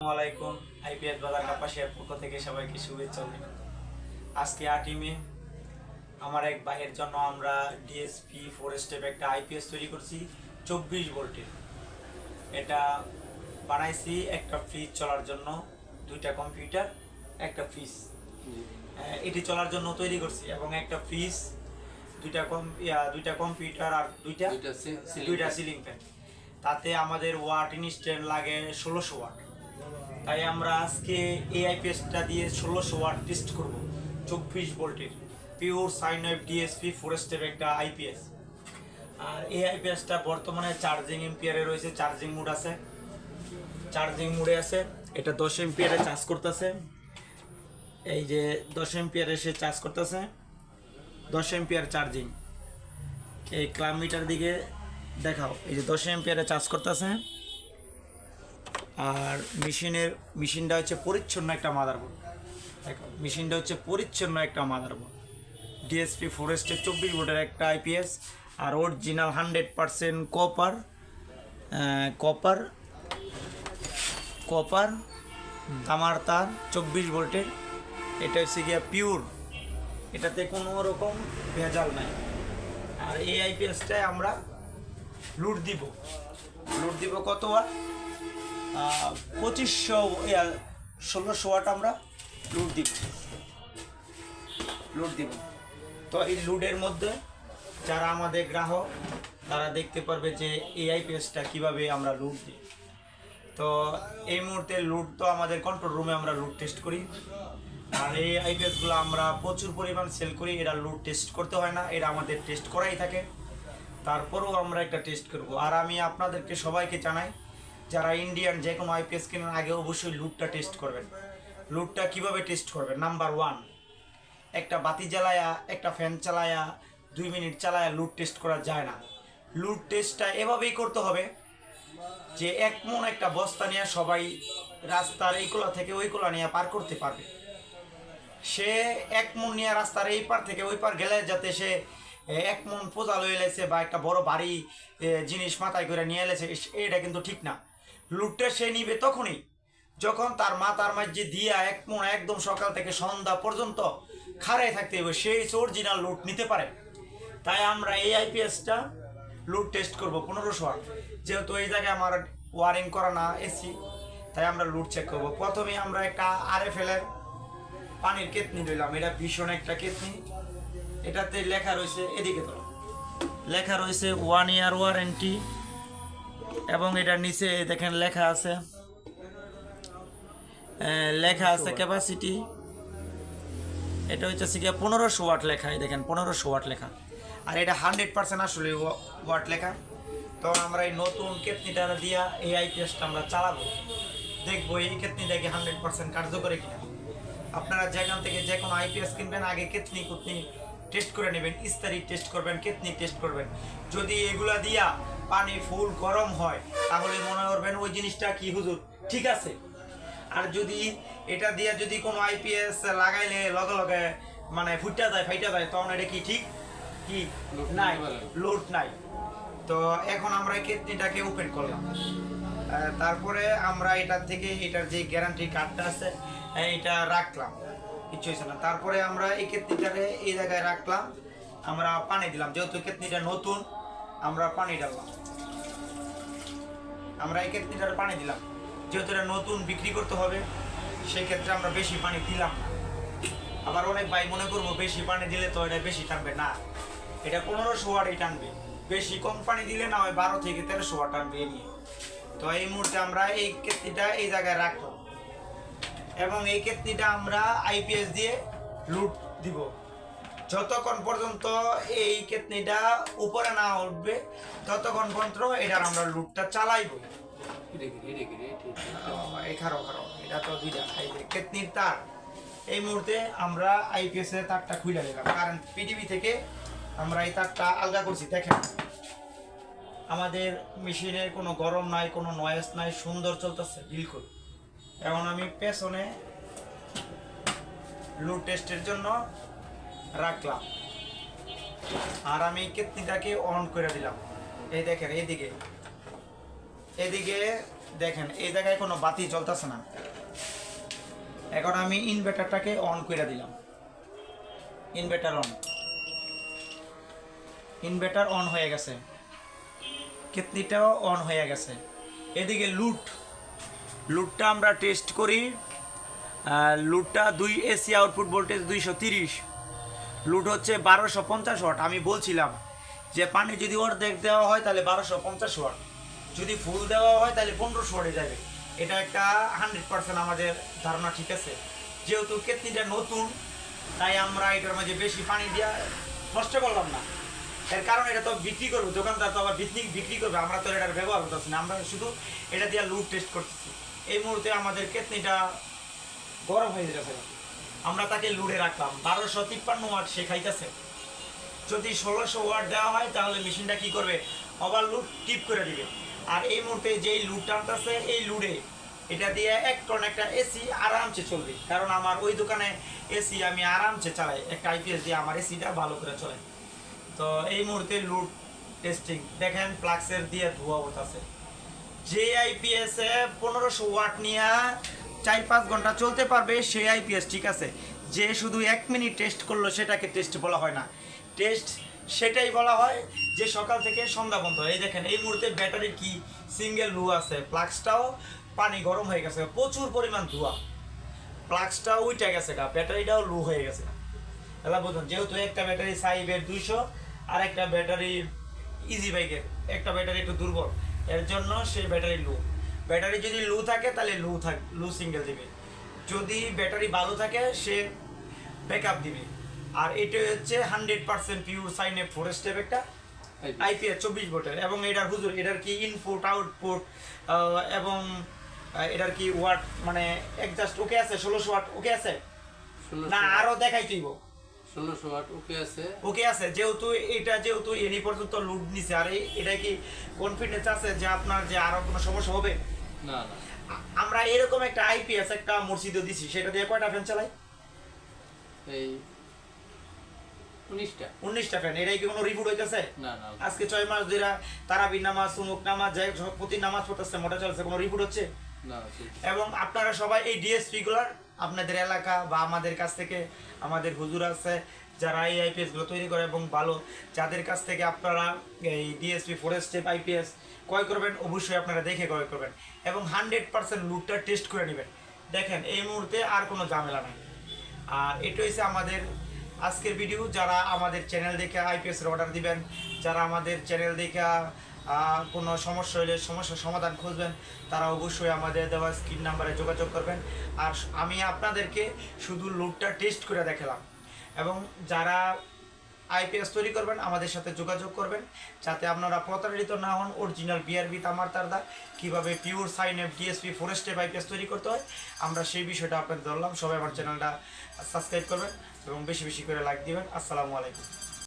আলাইকুম আইপিএস বাজার কাপাসিয়ার পক্ষ থেকে সবাইকে শুভেচ্ছা অভিনন্দন। আজকে আটই মে আমার এক ভাইয়ের জন্য আমরা ডিএসপি ফোর স্টেপ একটা আইপিএস তৈরি করছি চব্বিশ ভোল্টের। এটা বানাইছি একটা ফ্রিজ চলার জন্য দুইটা কম্পিউটার একটা ফ্রিজ এটি চলার জন্য তৈরি করছি এবং একটা ফ্রিজ দুইটা কম দুইটা কম্পিউটার আর দুইটা দুইটা। সিলিং ফ্যান তাতে আমাদের ওয়াট ইনস্ট্যান্ট লাগে ষোলোশো ওয়াট তাই আমরা আজকে এই আইপিএসটা দিয়ে ষোলোশো ওয়াট টেস্ট করব, চব্বিশ ভোল্টের। পিওর সাইন ওয়েভ ডিএসপি ফোরেস্টের একটা আইপিএস আর এই আইপিএসটা বর্তমানে চার্জিং এম্পিয়ারে রয়েছে চার্জিং মুড আছে। চার্জিং মোডে আছে, এটা দশ এম্পিয়ারে চার্জ করতেছে। এই যে দশ এম্পিয়ারে সে চার্জ করতেছে, দশ এম্পিয়ার চার্জিং এই ক্লাব মিটার দিকে দেখাও, এই যে দশ এম্পিয়ারে চার্জ করতেছে। আর মেশিনের মেশিনটা হচ্ছে পরিচ্ছন্ন একটা মাদারবোর্ড মেশিনটা হচ্ছে পরিচ্ছন্ন একটা মাদারবোর্ড ডিএসপি ফরেস্টের চব্বিশ ভোল্টের একটা আইপিএস আর original hundred percent copper copper copper তামার তার চব্বিশ ভোল্টের। এটা হচ্ছে গিয়া পিওর এটাতে কোনো রকম ভেজাল নাই। আর এই আইপিএসটায় আমরা লুট দিব। লুট দিব কত আহ, পঁচিশশো ষোলোশো ওয়াট আমরা লুট দিব। লুট দিব। তো এই লুডের মধ্যে যারা আমাদের গ্রাহক, তারা দেখতে পারবে যে এই আইপিএসটা কীভাবে আমরা লুট দিই। তো এই মুহূর্তে লুট তো আমাদের কন্ট্রোল রুমে আমরা লুট টেস্ট করি। আর এই আইপিএসগুলো আমরা প্রচুর পরিমাণ সেল করি, এরা লুট টেস্ট করতে হয় না, এরা আমাদের টেস্ট করাই থাকে। তারপরেও আমরা একটা টেস্ট করব। আর আমি আপনাদেরকে সবাইকে জানাই যারা ইন্ডিয়ান যে কোনো আইপিএস কেনার আগে অবশ্যই লুটটা টেস্ট করবেন। লুটটা কীভাবে টেস্ট করবেন? নাম্বার ওয়ান একটা বাতি জ্বালায়া, একটা ফ্যান চালায়া, দুই মিনিট চালায়া লুট টেস্ট করা যায় না। লুট টেস্টটা এভাবেই করতে হবে যে এক মন একটা বস্তা নিয়ে সবাই রাস্তার এই কোলা থেকে ওই কোলা নিয়ে পার করতে পারবে। সে এক মন নিয়ে রাস্তার এই পার থেকে ওই পার গেলে যাতে সে এক মন পোজা লয়ে বা একটা বড় বাড়ি জিনিস মাথায় করে নিয়ে এলেছে এটা কিন্তু ঠিক না। লুটটা সে নিবে তখনই। যখন তার মা তার মাঝে দিয়া এক মন একদম সকাল থেকে সন্ধ্যা পর্যন্ত খাড়াই থাকতে হবে সেই অরিজিনাল লুট নিতে পারে। তাই আমরা এই আইপিএসটা লুট টেস্ট করব পনেরোশো ওয়াট যেহেতু এই জায়গায় আমার ওয়ারিং করা না এসি, তাই আমরা লুট চেক করব। প্রথমে আমরা একটা আরএফএল এর পানির কেতনি লইলাম। এটা ভীষণ একটা কেতনি। এটাতে লেখা রয়েছে এদিকে তো লেখা রয়েছে ওয়ান ইয়ার ওয়ারেন্টি এবং এটার নিচে দেখেন লেখা আছে লেখা আছে ক্যাপাসিটি এটা হচ্ছে গিয়ে পনেরোশো ওয়াট লেখা দেখেন পনেরোশো ওয়াট লেখা। আর এটা হান্ড্রেড পার্সেন্ট আসলে ওয়াট লেখা। তো আমরা এই নতুন কেতনিটা দিয়া এই আইপিএসটা আমরা চালাবো। দেখব এই কেতনিটা কি হান্ড্রেড পার্সেন্ট কার্যকরী কিনা। আপনারা যেখান থেকে যে কোনো আইপিএস কিনবেন আগে কেতনি কুতনি টেস্ট করে নেবেন ইস্তারি টেস্ট করবেন কেতনি টেস্ট করবেন। যদি এগুলা দিয়া পানি ফুল গরম হয় তাহলে মনে করবেন ওই জিনিসটা কি হুজুর? ঠিক আছে। আর যদি এটা দিয়ে যদি কোনো আইপিএস লাগাইলে লগে লগে মানে ফুটা যায় ফাইটা যায় তখন এটা কি ঠিক? কি? নাই। লোড নাই। তো এখন আমরা কেতনিটাকে ওপেন করলাম। তারপরে আমরা এটার থেকে এটার যে গ্যারান্টি কার্ডটা আছে এটা রাখলাম। কিছু হয়েছে না। তারপরে আমরা এই কেতনিটারে এই জায়গায় রাখলাম। আমরা পানি দিলাম। যেহেতু কেতনিটা নতুন, আমরা পানি ডাললাম আমরা এই কেতনিটারে পানি দিলাম। যেহেতু এটা নতুন বিক্রি করতে হবে সেই ক্ষেত্রে আমরা বেশি পানি দিলাম না। আবার অনেক ভাই মনে করব, বেশি পানি দিলে তো এটা বেশি টানবে। না, এটা পনেরোশো ওয়াটই টানবে। বেশি কম পানি দিলে না ওই বারো থেকে তেরোশো ওয়াট টানবে এ নিয়ে। তো এই মুহূর্তে আমরা এই কেতনিটা এই জায়গায় রাখলাম। এবং এই কেতনিটা আমরা আইপিএস দিয়ে লুট দিব। যতক্ষণ পর্যন্ত এই কেতনিটা উপরে না উঠবে ততক্ষণ পর্যন্ত এটার আমরা লুটটা চালাইব? এই খারো এটা তো দুইটা। কেতনির তার এই মুহূর্তে আমরা আইপিএস এর তারটা খুলে নিলাম কারণ পিটিভি থেকে আমরা এই তারটা আলগা করছি দেখেন। আমাদের মেশিনের কোনো গরম নাই কোনো নয়েস নাই সুন্দর চলতেছে বিলকুল। এখন আমি পেছনে লুড টেস্টের জন্য রাখলাম। আর আমি কেতনিটাকে অন করে দিলাম। এই দেখেন, এইদিকে। এদিকে দেখেন, এই জায়গায় কোনো বাতি চলতেছে না। এখন আমি ইনভার্টারটাকে অন করে দিলাম। ইনভার্টার অন ইনভার্টার অন হয়ে গেছে। কেতলিটাও অন হয়ে গেছে। এদিকে লুট লুটটা আমরা টেস্ট করি। লুটটা দুই এসি আউটপুট ভোল্টেজ দুইশো তিরিশ। লুট হচ্ছে বারোশো পঞ্চাশ ওয়াট। আমি বলছিলাম যে পানি যদি অর্ধেক দেওয়া হয় তাহলে বারোশো পঞ্চাশ ওয়াট। যদি ফুল দেওয়া হয় তাহলে পনেরোশো ওয়াটে যাবে। এটা একটা হান্ড্রেড পার্সেন্ট আমাদের ধারণা ঠিক আছে। যেহেতু কেতনিটা নতুন, তাই আমরা এটার মাঝে বেশি পানি দেওয়া নষ্ট করলাম না। এর কারণ এটা তো বিক্রি করবে, দোকানদার তো আবার বিক্রি বিক্রি করবে। আমরা তো এটার ব্যবহার করতেছি না। আমরা শুধু এটা দিয়ে লুট টেস্ট করতেছি। এই মুহূর্তে আমাদের কেতনিটা গরম হয়ে গেছে। আমরা তাকে লুড়ে রাখলাম। বারোশো তিপ্পান্ন ওয়াট সে খাইতেছে। যদি ষোলোশো ওয়াট দেওয়া হয়, তাহলে মেশিনটা কি করবে? ওভার লুট, টিপ করে দিবে। আর এই মুহূর্তে যেই লুট টানতেছে, এই লুডে এটা দিয়ে এক টন একটা এসি আরামসে চলবে। কারণ আমার ওই দোকানে এসি আমি আরামসে চালাই। একটা আইপিএস দিয়ে আমার এসিটা ভালো করে চলে। তো এই মুহূর্তে লুট, টেস্টিং। দেখেন, প্লাক্সের দিয়ে ধোয়া হতাছে যে আইপিএস পনেরোশো ওয়াট নিয়ে চার পাঁচ ঘণ্টা চলতে পারবে সেই আইপিএস ঠিক আছে? যে শুধু এক মিনিট টেস্ট করল, সেটাকে টেস্ট বলা হয় না। টেস্ট সেটাই বলা হয় যে সকাল থেকে সন্ধ্যা পর্যন্ত। এই দেখেন, এই মুহূর্তে ব্যাটারির কি? সিঙ্গেল লু আছে। প্লাক্সটাও পানি গরম হয়ে গেছে। প্রচুর পরিমাণ ধোয়া। প্লাক্সটাও উইটে গেছে গা। ব্যাটারিটাও লু হয়ে গেছে এলা বুঝুন, যেহেতু একটা ব্যাটারি সাইবের দুইশো আর একটা ব্যাটারি ইজি বাইকের একটা ব্যাটারি একটু দুর্বল। এর জন্য সেই ব্যাটারি লু। ব্যাটারি যদি লু থাকে তাহলে লু থাক লু সিঙ্গেল দিবে। যদি ব্যাটারি ভালো থাকে সে ব্যাকআপ দিবে। আর এটা হচ্ছে হান্ড্রেড পার্সেন্ট পিওর সাইনে ফোর স্টেপ একটা আইপিএস চব্বিশ ভোল্টের। এবং এটার হুজুর এটার কি ইনপুট আউটপুট এবং এটার কি ওয়াট মানে একজাস্ট ওকে আছে ষোলোশো ওয়াট ওকে আছে? না আরও দেখাই তুইব ওকে আছে। ওকে আছে যেহেতু এটা যেহেতু এনি পর্যন্ত লুট নিছে আর এটা কি কনফিডেন্স আছে যে আপনার যে আরও কোনো সমস্যা হবে? না না। আমরা এরকম একটা আইপিএস একটা মসজিদও দিছি সেটা দিয়ে কয়টা ফ্যান চালাই? এই উনিশটা। উনিশটা ফ্যান এটাই কি কোনো রিপোর্ট হইতেছে? না না। আজকে ছয় মাস ধরে তারাবি নামাজ সুমুক নামাজ যাই প্রতি নামাজ পড়তেছে মোটা চলছে কোনো রিপোর্ট হচ্ছে? না এবং আপনারা সবাই এই ডিএসপি গুলার আপনাদের এলাকা বা আমাদের কাছ থেকে আমাদের হুজুর আছে, যারা এই আইপিএসগুলো তৈরি করে এবং ভালো, যাদের কাছ থেকে আপনারা এই ডিএসপি ফরেস্ট স্টেপ আইপিএস ক্রয় করবেন, অবশ্যই আপনারা দেখে ক্রয় করবেন এবং হান্ড্রেড পার্সেন্ট লুটটা টেস্ট করে নেবেন। দেখেন, এই মুহূর্তে আর কোনো ঝামেলা নেই। আর এটা হচ্ছে আমাদের আজকের ভিডিও যারা আমাদের চ্যানেল দেখে আইপিএস এর অর্ডার দিবেন, যারা আমাদের চ্যানেল দেখে কোনো সমস্যা হলে সমস্যার সমাধান খুঁজবেন, তারা অবশ্যই আমাদের দেওয়া স্ক্রিন নাম্বারে যোগাযোগ করবেন। আর আমি আপনাদেরকে শুধু লোডটা টেস্ট করে দেখালাম। এবং যারা আইপিএস তৈরি করবেন, আমাদের সাথে যোগাযোগ করবেন, যাতে আপনারা প্রতারিত না হন অরিজিনাল বিআরবি তামার তারদা, কীভাবে pure sine F DSP four step IPS তৈরি করতে হয়, আমরা সেই বিষয়টা আপনাদের ধরলাম। সবাই আমার চ্যানেলটা সাবস্ক্রাইব করবেন এবং বেশি বেশি করে লাইক দিবেন। আসসালামু আলাইকুম।